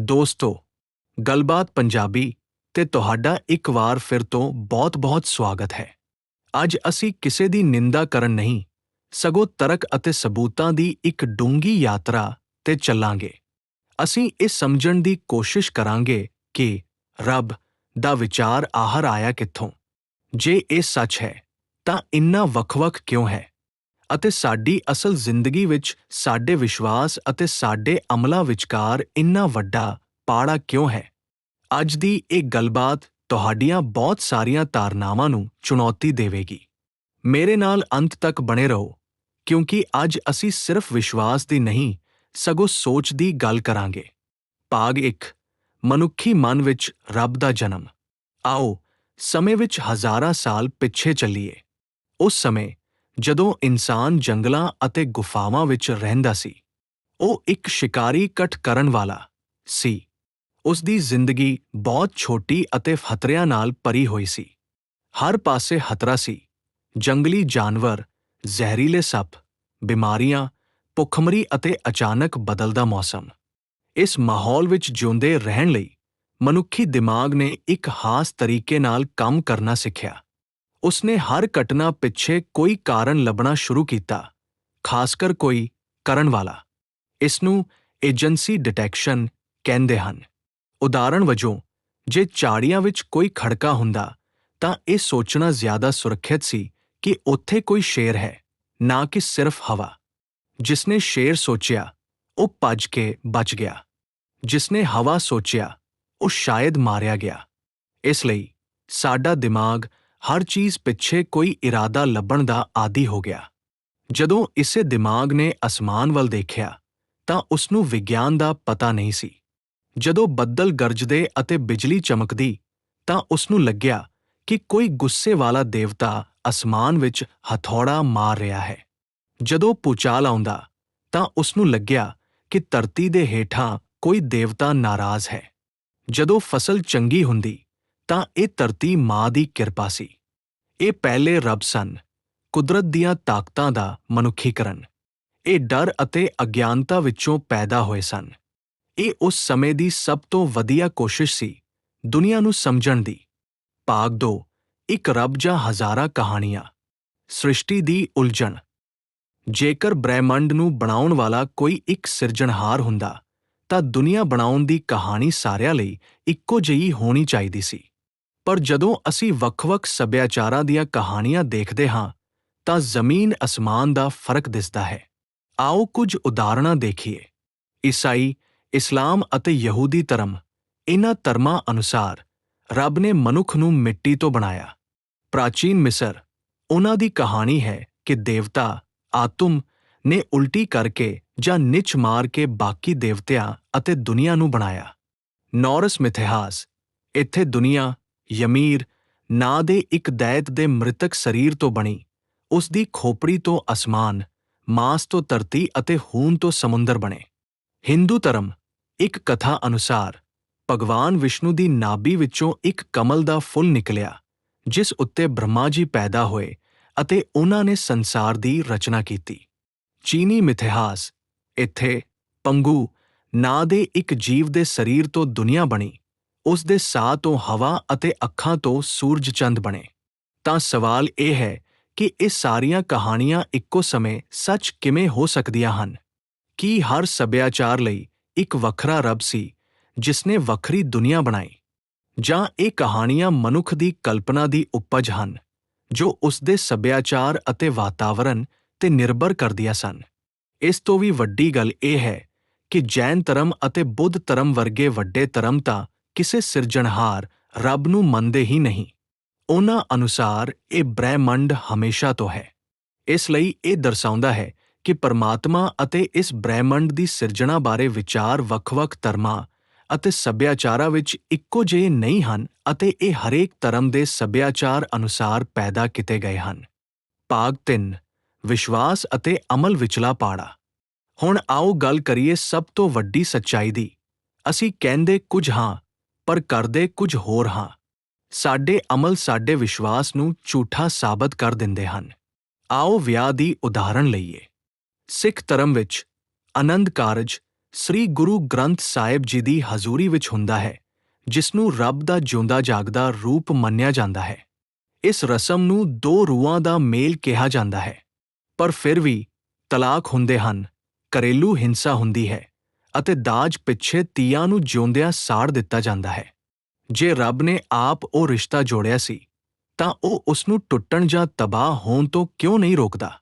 ਦੋਸਤੋ, ਗੱਲਬਾਤ ਪੰਜਾਬੀ ਤੇ ਤੁਹਾਡਾ ਇੱਕ ਵਾਰ ਫਿਰ ਤੋਂ ਬਹੁਤ-ਬਹੁਤ ਸਵਾਗਤ ਹੈ। ਅੱਜ ਅਸੀਂ ਕਿਸੇ ਦੀ ਨਿੰਦਾ ਕਰਨ ਨਹੀਂ, ਸਗੋਂ ਤਰਕ ਅਤੇ ਸਬੂਤਾਂ ਦੀ ਇੱਕ ਡੂੰਗੀ ਯਾਤਰਾ ਤੇ ਚੱਲਾਂਗੇ। ਅਸੀਂ ਇਹ ਸਮਝਣ ਦੀ ਕੋਸ਼ਿਸ਼ ਕਰਾਂਗੇ ਕਿ ਰੱਬ ਦਾ ਵਿਚਾਰ ਆਹਰ ਆਇਆ ਕਿੱਥੋਂ? ਜੇ ਇਹ ਸੱਚ ਹੈ, ਤਾਂ ਇੰਨਾ ਵੱਖ-ਵੱਖ ਕਿਉਂ ਹੈ? ਅਤੇ ਸਾਡੀ ਅਸਲ ਜ਼ਿੰਦਗੀ ਵਿੱਚ ਸਾਡੇ ਵਿਸ਼ਵਾਸ ਅਤੇ ਸਾਡੇ ਅਮਲਾਂ ਵਿਚਕਾਰ ਇੰਨਾ ਵੱਡਾ ਪਾੜਾ ਕਿਉਂ ਹੈ? ਅੱਜ ਦੀ ਇਹ ਗੱਲਬਾਤ ਤੁਹਾਡੀਆਂ ਬਹੁਤ ਸਾਰੀਆਂ ਧਾਰਨਾਵਾਂ ਨੂੰ ਚੁਣੌਤੀ ਦੇਵੇਗੀ। ਮੇਰੇ ਨਾਲ ਅੰਤ ਤੱਕ ਬਣੇ ਰਹੋ, ਕਿਉਂਕਿ ਅੱਜ ਅਸੀਂ ਸਿਰਫ ਵਿਸ਼ਵਾਸ ਦੀ ਨਹੀਂ, ਸਗੋਂ ਸੋਚ ਦੀ ਗੱਲ ਕਰਾਂਗੇ। ਭਾਗ 1 ਮਨੁੱਖੀ ਮਨ ਵਿੱਚ ਰੱਬ ਦਾ ਜਨਮ। ਆਓ, ਸਮੇਂ ਵਿੱਚ ਹਜ਼ਾਰਾਂ ਸਾਲ ਪਿੱਛੇ ਚੱਲੀਏ। ਉਸ ਸਮੇਂ ਜਦੋਂ ਇਨਸਾਨ ਜੰਗਲਾਂ ਅਤੇ ਗੁਫਾਵਾਂ ਵਿੱਚ ਰਹਿੰਦਾ ਸੀ, ਉਹ ਇੱਕ ਸ਼ਿਕਾਰੀ ਇਕੱਠ ਕਰਨ ਵਾਲਾ ਸੀ। ਉਸ ਦੀ ਜ਼ਿੰਦਗੀ ਬਹੁਤ ਛੋਟੀ ਅਤੇ ਖਤਰਿਆਂ ਨਾਲ ਭਰੀ ਹੋਈ ਸੀ। ਹਰ ਪਾਸੇ ਖਤਰਾ ਸੀ। ਜੰਗਲੀ ਜਾਨਵਰ, ਜ਼ਹਿਰੀਲੇ ਸੱਪ, ਬਿਮਾਰੀਆਂ, ਭੁੱਖਮਰੀ ਅਤੇ ਅਚਾਨਕ ਬਦਲਦਾ ਮੌਸਮ। ਇਸ ਮਾਹੌਲ ਵਿੱਚ ਜਿਉਂਦੇ ਰਹਿਣ ਲਈ ਮਨੁੱਖੀ ਦਿਮਾਗ ਨੇ ਇੱਕ ਖਾਸ ਤਰੀਕੇ ਨਾਲ ਕੰਮ ਕਰਨਾ ਸਿੱਖਿਆ। ਉਸਨੇ ਹਰ ਘਟਨਾ ਪਿੱਛੇ ਕੋਈ ਕਾਰਨ ਲੱਭਣਾ ਸ਼ੁਰੂ ਕੀਤਾ, ਖਾਸਕਰ ਕੋਈ ਕਰਨ ਵਾਲਾ। ਇਸ ਨੂੰ ਏਜੰਸੀ ਡਿਟੈਕਸ਼ਨ ਕਹਿੰਦੇ ਹਨ। ਉਦਾਹਰਣ ਵਜੋਂ, ਜੇ ਝਾੜੀਆਂ ਵਿੱਚ ਕੋਈ ਖੜਕਾ ਹੁੰਦਾ, ਤਾਂ ਇਹ ਸੋਚਣਾ ਜ਼ਿਆਦਾ ਸੁਰੱਖਿਅਤ ਸੀ ਕਿ ਉੱਥੇ ਕੋਈ ਸ਼ੇਰ ਹੈ, ਨਾ ਕਿ ਸਿਰਫ ਹਵਾ। ਜਿਸਨੇ ਸ਼ੇਰ ਸੋਚਿਆ, ਉਹ ਭੱਜ ਕੇ ਬਚ ਗਿਆ। ਜਿਸਨੇ ਹਵਾ ਸੋਚਿਆ, ਉਹ ਸ਼ਾਇਦ ਮਾਰਿਆ ਗਿਆ। ਇਸ ਲਈ ਸਾਡਾ ਦਿਮਾਗ ਹਰ ਚੀਜ਼ ਪਿੱਛੇ ਕੋਈ ਇਰਾਦਾ ਲੱਭਣ ਦਾ ਆਦੀ ਹੋ ਗਿਆ। ਜਦੋਂ ਇਸੇ ਦਿਮਾਗ ਨੇ ਅਸਮਾਨ ਵੱਲ ਦੇਖਿਆ, ਤਾਂ ਉਸ ਨੂੰ ਵਿਗਿਆਨ ਦਾ ਪਤਾ ਨਹੀਂ ਸੀ। ਜਦੋਂ ਬੱਦਲ ਗਰਜਦੇ ਅਤੇ ਬਿਜਲੀ ਚਮਕਦੀ, ਤਾਂ ਉਸ ਨੂੰ ਲੱਗਿਆ ਕਿ ਕੋਈ ਗੁੱਸੇ ਵਾਲਾ ਦੇਵਤਾ ਅਸਮਾਨ ਵਿੱਚ ਹਥੌੜਾ ਮਾਰ ਰਿਹਾ ਹੈ। ਜਦੋਂ ਪੁਚਾਲ ਆਉਂਦਾ, ਤਾਂ ਉਸ ਨੂੰ ਲੱਗਿਆ ਕਿ ਧਰਤੀ ਦੇ ਹੇਠਾਂ ਕੋਈ ਦੇਵਤਾ ਨਾਰਾਜ਼ ਹੈ। ਜਦੋਂ ਫਸਲ ਚੰਗੀ ਹੁੰਦੀ ਤਾਂ ਇਹ ਧਰਤੀ ਮਾਂ ਦੀ ਕਿਰਪਾ ਸੀ। ਇਹ ਪਹਿਲੇ ਰੱਬ ਸਨ। ਕੁਦਰਤ ਦੀਆਂ ਤਾਕਤਾਂ ਦਾ ਮਨੁੱਖੀਕਰਨ। ਇਹ ਡਰ ਅਤੇ ਅਗਿਆਨਤਾ ਵਿੱਚੋਂ ਪੈਦਾ ਹੋਏ ਸਨ। ਇਹ ਉਸ ਸਮੇਂ ਦੀ ਸਭ ਤੋਂ ਵਧੀਆ ਕੋਸ਼ਿਸ਼ ਸੀ, ਦੁਨੀਆ ਨੂੰ ਸਮਝਣ ਦੀ। ਭਾਗ 2 ਇੱਕ ਰੱਬ ਜਾਂ ਹਜ਼ਾਰਾਂ ਕਹਾਣੀਆਂ। ਸ੍ਰਿਸ਼ਟੀ ਦੀ ਉਲਝਣ। ਜੇਕਰ ਬ੍ਰਹਿਮੰਡ ਨੂੰ ਬਣਾਉਣ ਵਾਲਾ ਕੋਈ ਇੱਕ ਸਿਰਜਣਹਾਰ ਹੁੰਦਾ, ਤਾਂ ਦੁਨੀਆ ਬਣਾਉਣ ਦੀ ਕਹਾਣੀ ਸਾਰਿਆਂ ਲਈ ਇੱਕੋ ਜਿਹੀ ਹੋਣੀ ਚਾਹੀਦੀ ਸੀ। ਪਰ ਜਦੋਂ ਅਸੀਂ ਵੱਖ-ਵੱਖ ਸੱਭਿਆਚਾਰਾਂ ਦੀਆਂ ਕਹਾਣੀਆਂ ਦੇਖਦੇ ਹਾਂ, ਤਾਂ ਜ਼ਮੀਨ ਅਸਮਾਨ ਦਾ ਫ਼ਰਕ ਦਿਸਦਾ ਹੈ। ਆਓ ਕੁਝ ਉਦਾਹਰਣਾਂ ਦੇਖੀਏ। ਈਸਾਈ, ਇਸਲਾਮ ਅਤੇ ਯਹੂਦੀ ਧਰਮ ਇਹਨਾਂ ਧਰਮਾਂ ਅਨੁਸਾਰ ਰੱਬ ਨੇ ਮਨੁੱਖ ਨੂੰ ਮਿੱਟੀ ਤੋਂ ਬਣਾਇਆ। ਪ੍ਰਾਚੀਨ ਮਿਸਰ ਉਹਨਾਂ ਦੀ ਕਹਾਣੀ ਹੈ ਕਿ ਦੇਵਤਾ ਆਤਮ ਨੇ ਉਲਟੀ ਕਰਕੇ ਜਾਂ ਨਿਚ ਮਾਰ ਕੇ ਬਾਕੀ ਦੇਵਤਿਆਂ ਅਤੇ ਦੁਨੀਆ ਨੂੰ ਬਣਾਇਆ। ਨੌਰਸ ਮਿਥਿਹਾਸ, ਇੱਥੇ ਦੁਨੀਆ ਯਮੀਰ ਨਾਂ ਦੇ ਇੱਕ ਦੈਤ ਦੇ ਮ੍ਰਿਤਕ ਸਰੀਰ ਤੋਂ ਬਣੀ, ਉਸ ਦੀ ਖੋਪੜੀ ਤੋਂ ਅਸਮਾਨ, ਮਾਸ ਤੋਂ ਧਰਤੀ ਅਤੇ ਹੂਨ ਤੋਂ ਸਮੁੰਦਰ ਬਣੇ। ਹਿੰਦੂ ਧਰਮ ਇੱਕ ਕਥਾ ਅਨੁਸਾਰ ਭਗਵਾਨ ਵਿਸ਼ਨੂੰ ਦੀ ਨਾਭੀ ਵਿੱਚੋਂ ਇੱਕ ਕਮਲ ਦਾ ਫੁੱਲ ਨਿਕਲਿਆ, ਜਿਸ ਉੱਤੇ ਬ੍ਰਹਮਾ ਜੀ ਪੈਦਾ ਹੋਏ ਅਤੇ ਉਹਨਾਂ ਨੇ ਸੰਸਾਰ ਦੀ ਰਚਨਾ ਕੀਤੀ। ਚੀਨੀ ਮਿਥਿਹਾਸ ਇੱਥੇ ਪੰਗੂ ਨਾਂ ਦੇ ਇੱਕ ਜੀਵ ਦੇ ਸਰੀਰ ਤੋਂ ਦੁਨੀਆ ਬਣੀ। ਉਸ ਦੇ ਸਾਹ ਤੋਂ ਹਵਾ ਅਤੇ ਅੱਖਾਂ ਤੋਂ ਸੂਰਜ ਚੰਦ ਬਣੇ। ਤਾਂ ਸਵਾਲ ਇਹ ਹੈ ਕਿ ਇਹ ਸਾਰੀਆਂ ਕਹਾਣੀਆਂ ਇੱਕੋ ਸਮੇਂ ਸੱਚ ਕਿਵੇਂ ਹੋ ਸਕਦੀਆਂ ਹਨ? ਕੀ ਹਰ ਸੱਭਿਆਚਾਰ ਲਈ ਇੱਕ ਵੱਖਰਾ ਰੱਬ ਸੀ, ਜਿਸਨੇ ਵੱਖਰੀ ਦੁਨੀਆ ਬਣਾਈ? ਜਾਂ ਇਹ ਕਹਾਣੀਆਂ ਮਨੁੱਖ ਦੀ ਕਲਪਨਾ ਦੀ ਉਪਜ ਹਨ, ਜੋ ਉਸ ਦੇ ਸੱਭਿਆਚਾਰ ਅਤੇ ਵਾਤਾਵਰਣ ਤੇ ਨਿਰਭਰ ਕਰਦੀਆਂ ਸਨ? ਇਸ ਤੋਂ ਵੀ ਵੱਡੀ ਗੱਲ ਇਹ ਹੈ ਕਿ ਜੈਨ ਧਰਮ ਅਤੇ ਬੁੱਧ ਧਰਮ ਵਰਗੇ ਵੱਡੇ ਧਰਮ ਤਾਂ ਕਿਸੇ ਸਿਰਜਣਹਾਰ ਰੱਬ ਨੂੰ ਮੰਨਦੇ ਹੀ ਨਹੀਂ। ਉਹਨਾਂ ਅਨੁਸਾਰ ਇਹ ਬ੍ਰਹਿਮੰਡ ਹਮੇਸ਼ਾ ਤੋਂ ਹੈ। ਇਸ ਲਈ ਇਹ ਦਰਸਾਉਂਦਾ ਹੈ ਕਿ ਪਰਮਾਤਮਾ ਅਤੇ ਇਸ ਬ੍ਰਹਿਮੰਡ ਦੀ ਸਿਰਜਣਾ ਬਾਰੇ ਵਿਚਾਰ ਵੱਖ-ਵੱਖ ਧਰਮਾਂ ਅਤੇ ਸੱਭਿਆਚਾਰਾਂ ਵਿੱਚ ਇੱਕੋ ਜਿਹੇ ਨਹੀਂ ਹਨ ਅਤੇ ਇਹ ਹਰੇਕ ਧਰਮ ਦੇ ਸੱਭਿਆਚਾਰ ਅਨੁਸਾਰ ਪੈਦਾ ਕੀਤੇ ਗਏ ਹਨ। ਭਾਗ 3 ਵਿਸ਼ਵਾਸ ਅਤੇ ਅਮਲ ਵਿਚਲਾ ਪਾੜਾ। ਹੁਣ ਆਓ ਗੱਲ ਕਰੀਏ ਸਭ ਤੋਂ ਵੱਡੀ ਸੱਚਾਈ ਦੀ। ਅਸੀਂ ਕਹਿੰਦੇ ਕੁਝ ਹਾਂ ਪਰ ਕਰਦੇ ਕੁਝ ਹੋਰ ਹਾਂ। ਸਾਡੇ ਅਮਲ ਸਾਡੇ ਵਿਸ਼ਵਾਸ ਨੂੰ ਝੂਠਾ ਸਾਬਤ ਕਰ ਦਿੰਦੇ ਹਨ। ਆਓ ਵਿਆਹ ਦੀ ਉਦਾਹਰਣ ਲਈਏ। ਸਿੱਖ ਧਰਮ ਵਿੱਚ ਆਨੰਦ ਕਾਰਜ ਸ੍ਰੀ ਗੁਰੂ ਗ੍ਰੰਥ ਸਾਹਿਬ ਜੀ ਦੀ ਹਜ਼ੂਰੀ ਵਿੱਚ ਹੁੰਦਾ ਹੈ ਜਿਸ ਨੂੰ ਰੱਬ ਦਾ ਜਿਉਂਦਾ ਜਾਗਦਾ ਰੂਪ ਮੰਨਿਆ ਜਾਂਦਾ ਹੈ। ਇਸ ਰਸਮ ਨੂੰ ਦੋ ਰੂਹਾਂ ਦਾ ਮੇਲ ਕਿਹਾ ਜਾਂਦਾ ਹੈ, ਪਰ ਫਿਰ ਵੀ ਤਲਾਕ ਹੁੰਦੇ ਹਨ, ਘਰੇਲੂ ਹਿੰਸਾ ਹੁੰਦੀ ਹੈ। ਅਤੇ ਦਾਜ ਪਿੱਛੇ ਤੀਆਂ ਨੂੰ ਜਿਉਂਦਿਆਂ ਸਾੜ ਦਿੱਤਾ ਜਾਂਦਾ ਹੈ। ਜੇ ਰੱਬ ਨੇ ਆਪ ਉਹ ਰਿਸ਼ਤਾ ਜੋੜਿਆ ਸੀ, ਤਾਂ ਉਹ ਉਸ ਨੂੰ ਟੁੱਟਣ ਜਾਂ ਤਬਾਹ ਹੋਣ ਤੋਂ ਕਿਉਂ ਨਹੀਂ ਰੋਕਦਾ?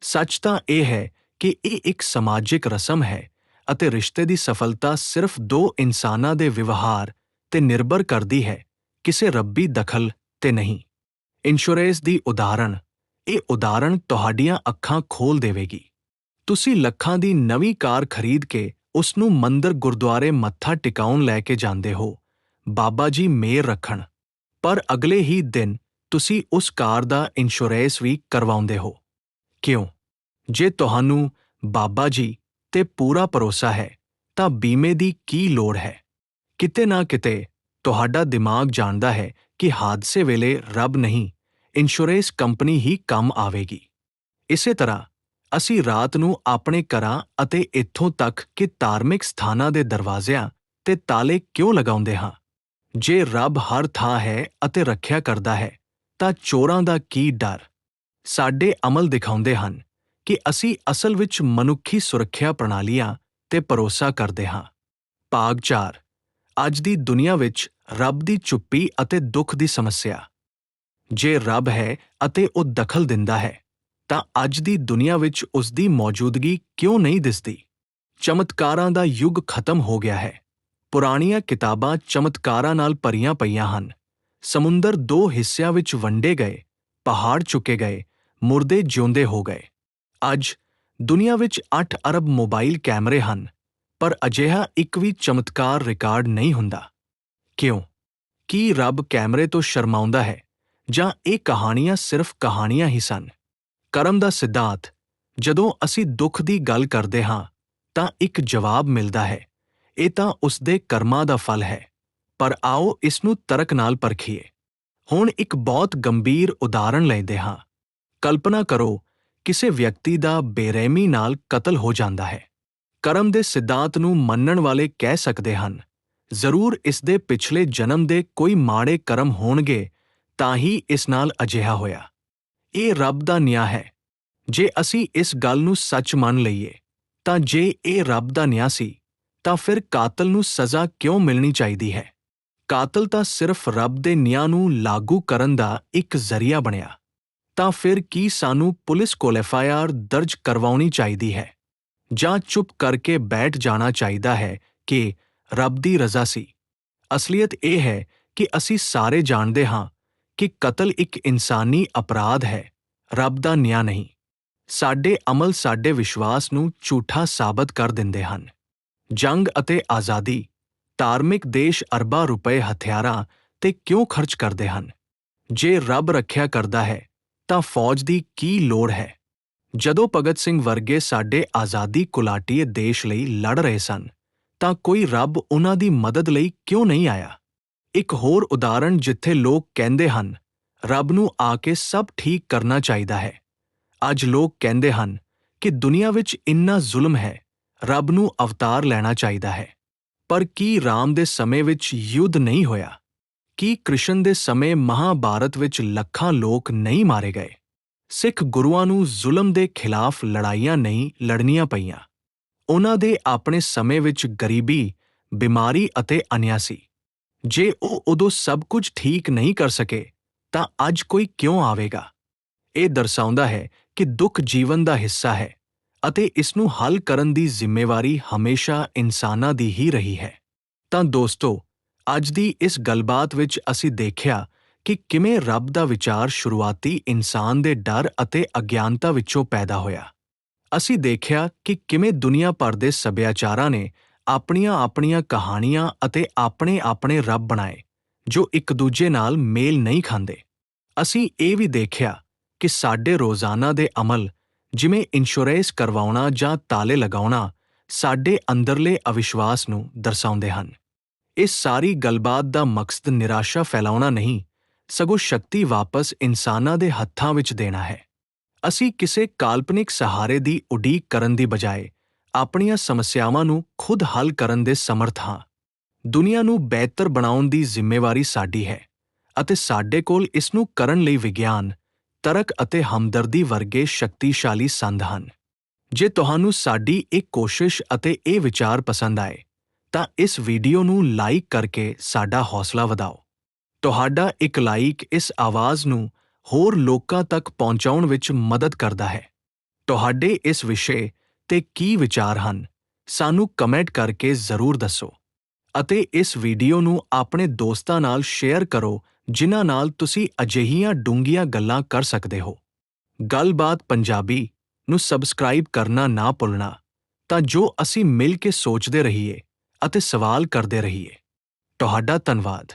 ਸੱਚ ਤਾਂ ਇਹ ਹੈ ਕਿ ਇਹ ਇੱਕ ਸਮਾਜਿਕ ਰਸਮ ਹੈ ਅਤੇ ਰਿਸ਼ਤੇ ਦੀ ਸਫਲਤਾ ਸਿਰਫ ਦੋ ਇਨਸਾਨਾਂ ਦੇ ਵਿਵਹਾਰ ਤੇ ਨਿਰਭਰ ਕਰਦੀ ਹੈ, ਕਿਸੇ ਰੱਬੀ ਦਖਲ ਤੇ ਨਹੀਂ। ਇੰਸ਼ੋਰੈਂਸ ਦੀ ਉਦਾਹਰਣ, ਇਹ ਉਦਾਹਰਣ ਤੁਹਾਡੀਆਂ ਅੱਖਾਂ ਖੋਲ ਦੇਵੇਗੀ। ਤੁਸੀਂ ਲੱਖਾਂ ਦੀ ਨਵੀਂ ਕਾਰ ਖਰੀਦ ਕੇ ਉਸ ਨੂੰ ਮੰਦਰ ਗੁਰਦੁਆਰੇ ਮੱਥਾ ਟਿਕਾਉਣ ਲੈ ਕੇ ਜਾਂਦੇ ਹੋ। ਬਾਬਾ ਜੀ ਮੇਰ ਰੱਖਣ। ਪਰ ਅਗਲੇ ਹੀ ਦਿਨ ਤੁਸੀਂ ਉਸ ਕਾਰ ਦਾ ਇੰਸ਼ੋਰੈਂਸ ਵੀ ਕਰਵਾਉਂਦੇ ਹੋ। ਕਿਉਂ? ਜੇ ਤੁਹਾਨੂੰ ਬਾਬਾ ਜੀ ਤੇ ਪੂਰਾ ਭਰੋਸਾ ਹੈ, ਤਾਂ ਬੀਮੇ ਦੀ ਕੀ ਲੋੜ ਹੈ? ਕਿਤੇ ਨਾ ਕਿਤੇ ਤੁਹਾਡਾ ਦਿਮਾਗ ਜਾਣਦਾ ਹੈ ਕਿ ਹਾਦਸੇ ਵੇਲੇ ਰੱਬ ਨਹੀਂ ਇੰਸ਼ੋਰੈਂਸ ਕੰਪਨੀ ਹੀ ਕੰਮ ਆਵੇਗੀ। ਇਸੇ ਤਰ੍ਹਾਂ ਅਸੀਂ ਰਾਤ ਨੂੰ ਆਪਣੇ ਘਰਾਂ ਅਤੇ ਇੱਥੋਂ ਤੱਕ ਕਿ ਧਾਰਮਿਕ ਸਥਾਨਾਂ ਦੇ ਦਰਵਾਜ਼ਿਆਂ ਤੇ ਤਾਲੇ ਕਿਉਂ ਲਗਾਉਂਦੇ ਹਾਂ? ਜੇ ਰੱਬ ਹਰ ਥਾਂ ਹੈ ਅਤੇ ਰੱਖਿਆ ਕਰਦਾ ਹੈ, ਤਾਂ ਚੋਰਾਂ ਦਾ ਕੀ ਡਰ? ਸਾਡੇ ਅਮਲ ਦਿਖਾਉਂਦੇ ਹਨ ਕਿ ਅਸੀਂ ਅਸਲ ਵਿੱਚ ਮਨੁੱਖੀ ਸੁਰੱਖਿਆ ਪ੍ਰਣਾਲੀਆਂ ਤੇ ਭਰੋਸਾ ਕਰਦੇ ਹਾਂ। ਭਾਗ 4 ਅੱਜ ਦੀ ਦੁਨੀਆ ਵਿੱਚ ਰੱਬ ਦੀ ਚੁੱਪੀ ਅਤੇ ਦੁੱਖ ਦੀ ਸਮੱਸਿਆ। ਜੇ ਰੱਬ ਹੈ ਅਤੇ ਉਹ ਦਖਲ ਦਿੰਦਾ ਹੈ ਤਾਂ ਅੱਜ ਦੀ ਦੁਨੀਆ ਵਿੱਚ ਉਸ ਦੀ ਮੌਜੂਦਗੀ ਕਿਉਂ ਨਹੀਂ ਦਿਸਦੀ? ਚਮਤਕਾਰਾਂ ਦਾ ਯੁੱਗ ਖਤਮ ਹੋ ਗਿਆ ਹੈ। ਪੁਰਾਣੀਆਂ ਕਿਤਾਬਾਂ ਚਮਤਕਾਰਾਂ ਨਾਲ ਭਰੀਆਂ ਪਈਆਂ ਹਨ। ਸਮੁੰਦਰ ਦੋ ਹਿੱਸਿਆਂ ਵਿੱਚ ਵੰਡੇ ਗਏ, ਪਹਾੜ ਚੁੱਕੇ ਗਏ, ਮੁਰਦੇ ਜਿਉਂਦੇ ਹੋ ਗਏ। ਅੱਜ ਦੁਨੀਆ ਵਿੱਚ 8 ਅਰਬ ਮੋਬਾਈਲ ਕੈਮਰੇ ਹਨ, ਪਰ ਅਜਿਹਾ ਇੱਕ ਵੀ ਚਮਤਕਾਰ ਰਿਕਾਰਡ ਨਹੀਂ ਹੁੰਦਾ। ਕਿਉਂ? ਕੀ ਰੱਬ ਕੈਮਰੇ ਤੋਂ ਸ਼ਰਮਾਉਂਦਾ ਹੈ ਜਾਂ ਇਹ ਕਹਾਣੀਆਂ ਸਿਰਫ ਕਹਾਣੀਆਂ ਹੀ ਸਨ? ਕਰਮ ਦਾ ਸਿਧਾਂਤ, ਜਦੋਂ ਅਸੀਂ ਦੁੱਖ ਦੀ ਗੱਲ ਕਰਦੇ ਹਾਂ, ਤਾਂ ਇੱਕ ਜਵਾਬ ਮਿਲਦਾ ਹੈ, ਇਹ ਤਾਂ ਉਸ ਦੇ ਕਰਮਾਂ ਦਾ ਫਲ ਹੈ, ਪਰ ਆਓ ਇਸ ਨੂੰ ਤਰਕ ਨਾਲ ਪਰਖੀਏ। ਹੁਣ ਇੱਕ ਬਹੁਤ ਗੰਭੀਰ ਉਦਾਹਰਣ ਲੈਂਦੇ ਹਾਂ। ਕਲਪਨਾ ਕਰੋ, ਕਿਸੇ ਵਿਅਕਤੀ ਦਾ ਬੇਰਹਿਮੀ ਨਾਲ ਕਤਲ ਹੋ ਜਾਂਦਾ ਹੈ। ਕਰਮ ਦੇ ਸਿਧਾਂਤ ਨੂੰ ਮੰਨਣ ਵਾਲੇ ਕਹਿ ਸਕਦੇ ਹਨ, ਜ਼ਰੂਰ ਇਸ ਦੇ ਪਿਛਲੇ ਜਨਮ ਦੇ ਕੋਈ ਮਾੜੇ ਕਰਮ ਹੋਣਗੇ, ਤਾਂ ਹੀ ਇਸ ਨਾਲ ਅਜਿਹਾ ਹੋਇਆ। ਇਹ ਰੱਬ ਦਾ ਨਿਆਂ ਹੈ। ਜੇ ਅਸੀਂ ਇਸ ਗੱਲ ਨੂੰ ਸੱਚ ਮੰਨ ਲਈਏ, ਤਾਂ ਜੇ ਇਹ ਰੱਬ ਦਾ ਨਿਆਂ ਸੀ, ਤਾਂ ਫਿਰ ਕਾਤਲ ਨੂੰ ਸਜ਼ਾ ਕਿਉਂ ਮਿਲਣੀ ਚਾਹੀਦੀ ਹੈ? ਕਾਤਲ ਤਾਂ ਸਿਰਫ ਰੱਬ ਦੇ ਨਿਆਂ ਨੂੰ ਲਾਗੂ ਕਰਨ ਦਾ ਇੱਕ ਜ਼ਰੀਆ ਬਣਿਆ। ਤਾਂ ਫਿਰ ਕੀ ਸਾਨੂੰ ਪੁਲਿਸ ਕੋਲ ਐਫਆਈਆਰ ਦਰਜ ਕਰਵਾਉਣੀ ਚਾਹੀਦੀ ਹੈ? ਜਾਂ ਚੁੱਪ ਕਰਕੇ ਬੈਠ ਜਾਣਾ ਚਾਹੀਦਾ ਹੈ ਕਿ ਰੱਬ ਦੀ ਰਜ਼ਾ ਸੀ? ਅਸਲੀਅਤ ਇਹ ਹੈ ਕਿ ਅਸੀਂ ਸਾਰੇ ਜਾਣਦੇ ਹਾਂ ਕਿ ਕਤਲ ਇੱਕ ਇਨਸਾਨੀ ਅਪਰਾਧ ਹੈ। ਰੱਬ ਦਾ ਨਿਆਂ ਨਹੀਂ। ਸਾਡੇ ਅਮਲ ਸਾਡੇ ਵਿਸ਼ਵਾਸ ਨੂੰ ਝੂਠਾ ਸਾਬਤ ਕਰ ਦਿੰਦੇ ਹਨ। ਜੰਗ ਅਤੇ ਆਜ਼ਾਦੀ, ਧਾਰਮਿਕ ਦੇਸ਼ ਅਰਬਾਂ ਰੁਪਏ ਹਥਿਆਰਾਂ ਤੇ ਕਿਉਂ ਖਰਚ ਕਰਦੇ ਹਨ? ਜੇ ਰੱਬ ਰੱਖਿਆ ਕਰਦਾ ਹੈ, ਤਾਂ ਫੌਜ ਦੀ ਕੀ ਲੋੜ ਹੈ? ਜਦੋਂ ਭਗਤ ਸਿੰਘ ਵਰਗੇ ਸਾਡੇ ਆਜ਼ਾਦੀ ਕੁਲਾਟੀਏ ਦੇਸ਼ ਲਈ ਲੜ ਰਹੇ ਸਨ, ਤਾਂ ਕੋਈ ਰੱਬ ਉਹਨਾਂ ਦੀ ਮਦਦ ਲਈ ਕਿਉਂ ਨਹੀਂ ਆਇਆ? ਇੱਕ ਹੋਰ ਉਦਾਹਰਣ ਜਿੱਥੇ ਲੋਕ ਕਹਿੰਦੇ ਹਨ, ਰੱਬ ਨੂੰ ਆ ਕੇ ਸਭ ਠੀਕ ਕਰਨਾ ਚਾਹੀਦਾ ਹੈ। ਅੱਜ ਲੋਕ ਕਹਿੰਦੇ ਹਨ ਕਿ ਦੁਨੀਆ ਵਿੱਚ ਇੰਨਾ ਜ਼ੁਲਮ ਹੈ, ਰੱਬ ਨੂੰ ਅਵਤਾਰ ਲੈਣਾ ਚਾਹੀਦਾ ਹੈ। ਪਰ ਕੀ ਰਾਮ ਦੇ ਸਮੇਂ ਵਿੱਚ ਯੁੱਧ ਨਹੀਂ ਹੋਇਆ? ਕੀ ਕ੍ਰਿਸ਼ਨ ਦੇ ਸਮੇਂ ਮਹਾਭਾਰਤ ਵਿੱਚ ਲੱਖਾਂ ਲੋਕ ਨਹੀਂ ਮਾਰੇ ਗਏ? ਸਿੱਖ ਗੁਰੂਆਂ ਨੂੰ ਜ਼ੁਲਮ ਦੇ ਖਿਲਾਫ ਲੜਾਈਆਂ ਨਹੀਂ ਲੜਨੀਆਂ ਪਈਆਂ। ਉਹਨਾਂ ਦੇ ਆਪਣੇ ਸਮੇਂ ਵਿੱਚ ਗਰੀਬੀ, ਬਿਮਾਰੀ ਅਤੇ ਅਨਿਆਸੀ। ਜੇ ਉਹ ਉਦੋਂ ਸਭ ਕੁਝ ਠੀਕ ਨਹੀਂ ਕਰ ਸਕੇ, ਤਾਂ ਅੱਜ ਕੋਈ ਕਿਉਂ ਆਵੇਗਾ? ਇਹ ਦਰਸਾਉਂਦਾ ਹੈ ਕਿ ਦੁੱਖ ਜੀਵਨ ਦਾ ਹਿੱਸਾ ਹੈ ਅਤੇ ਇਸ ਨੂੰ ਹੱਲ ਕਰਨ ਦੀ ਜ਼ਿੰਮੇਵਾਰੀ ਹਮੇਸ਼ਾ ਇਨਸਾਨਾਂ ਦੀ ਹੀ ਰਹੀ ਹੈ। ਤਾਂ ਦੋਸਤੋ, ਅੱਜ ਦੀ ਇਸ ਗੱਲਬਾਤ ਵਿੱਚ ਅਸੀਂ ਦੇਖਿਆ ਕਿ ਕਿਵੇਂ ਰੱਬ ਦਾ ਵਿਚਾਰ ਸ਼ੁਰੂਆਤੀ ਇਨਸਾਨ ਦੇ ਡਰ ਅਤੇ ਅਗਿਆਨਤਾ ਵਿੱਚੋਂ ਪੈਦਾ ਹੋਇਆ। ਅਸੀਂ ਦੇਖਿਆ ਕਿ ਕਿਵੇਂ ਦੁਨੀਆ ਭਰ ਦੇ ਸੱਭਿਆਚਾਰਾਂ ਨੇ ਆਪਣੀਆਂ-ਆਪਣੀਆਂ ਕਹਾਣੀਆਂ ਅਤੇ ਆਪਣੇ-ਆਪਣੇ ਰੱਬ ਬਣਾਏ, ਜੋ ਇੱਕ ਦੂਜੇ ਨਾਲ ਮੇਲ ਨਹੀਂ ਖਾਂਦੇ। ਅਸੀਂ ਇਹ ਵੀ ਦੇਖਿਆ ਕਿ ਸਾਡੇ ਰੋਜ਼ਾਨਾ ਦੇ ਅਮਲ, ਜਿਵੇਂ ਇੰਸ਼ੋਰੈਂਸ ਕਰਵਾਉਣਾ ਜਾਂ ਤਾਲੇ ਲਗਾਉਣਾ, ਸਾਡੇ ਅੰਦਰਲੇ ਅਵਿਸ਼ਵਾਸ ਨੂੰ ਦਰਸਾਉਂਦੇ ਹਨ। ਇਸ ਸਾਰੀ ਗੱਲਬਾਤ ਦਾ ਮਕਸਦ ਨਿਰਾਸ਼ਾ ਫੈਲਾਉਣਾ ਨਹੀਂ, ਸਗੋਂ ਸ਼ਕਤੀ ਵਾਪਸ ਇਨਸਾਨਾਂ ਦੇ ਹੱਥਾਂ ਵਿੱਚ ਦੇਣਾ ਹੈ। ਅਸੀਂ ਕਿਸੇ ਕਾਲਪਨਿਕ ਸਹਾਰੇ ਦੀ ਉਡੀਕ ਕਰਨ ਦੀ ਬਜਾਏ ਆਪਣੀਆਂ ਸਮੱਸਿਆਵਾਂ ਨੂੰ ਖੁਦ ਹੱਲ ਕਰਨ ਦੇ ਸਮਰੱਥ ਹਾਂ। ਦੁਨੀਆ ਨੂੰ ਬਿਹਤਰ ਬਣਾਉਣ ਦੀ ਜ਼ਿੰਮੇਵਾਰੀ ਸਾਡੀ ਹੈ ਅਤੇ ਸਾਡੇ ਕੋਲ ਇਸ ਨੂੰ ਕਰਨ ਲਈ ਵਿਗਿਆਨ, ਤਰਕ ਅਤੇ ਹਮਦਰਦੀ ਵਰਗੇ ਸ਼ਕਤੀਸ਼ਾਲੀ ਸੰਦ ਹਨ। ਜੇ ਤੁਹਾਨੂੰ ਸਾਡੀ ਇਹ ਕੋਸ਼ਿਸ਼ ਅਤੇ ਇਹ ਵਿਚਾਰ ਪਸੰਦ ਆਏ, ਤਾਂ ਇਸ ਵੀਡੀਓ ਨੂੰ ਲਾਈਕ ਕਰਕੇ ਸਾਡਾ ਹੌਸਲਾ ਵਧਾਓ। ਤੁਹਾਡਾ ਇੱਕ ਲਾਈਕ ਇਸ ਆਵਾਜ਼ ਨੂੰ ਹੋਰ ਲੋਕਾਂ ਤੱਕ ਪਹੁੰਚਾਉਣ ਵਿੱਚ ਮਦਦ ਕਰਦਾ ਹੈ। ਤੁਹਾਡੇ ਇਸ ਵਿਸ਼ੇ ਤੇ ਕੀ ਵਿਚਾਰ ਹਨ, ਸਾਨੂੰ ਕਮੈਂਟ ਕਰਕੇ ਜ਼ਰੂਰ ਦੱਸੋ ਅਤੇ ਇਸ ਵੀਡੀਓ ਨੂੰ ਆਪਣੇ ਦੋਸਤਾਂ ਨਾਲ ਸ਼ੇਅਰ ਕਰੋ, ਜਿਨ੍ਹਾਂ ਨਾਲ ਤੁਸੀਂ ਅਜਿਹੀਆਂ ਡੂੰਘੀਆਂ ਗੱਲਾਂ ਕਰ ਸਕਦੇ ਹੋ। ਗੱਲਬਾਤ ਪੰਜਾਬੀ ਨੂੰ ਸਬਸਕ੍ਰਾਈਬ ਕਰਨਾ ਨਾ ਭੁੱਲਣਾ, ਤਾਂ ਜੋ ਅਸੀਂ ਮਿਲ ਕੇ ਸੋਚਦੇ ਰਹੀਏ ਅਤੇ ਸਵਾਲ ਕਰਦੇ ਰਹੀਏ। ਤੁਹਾਡਾ ਧੰਨਵਾਦ।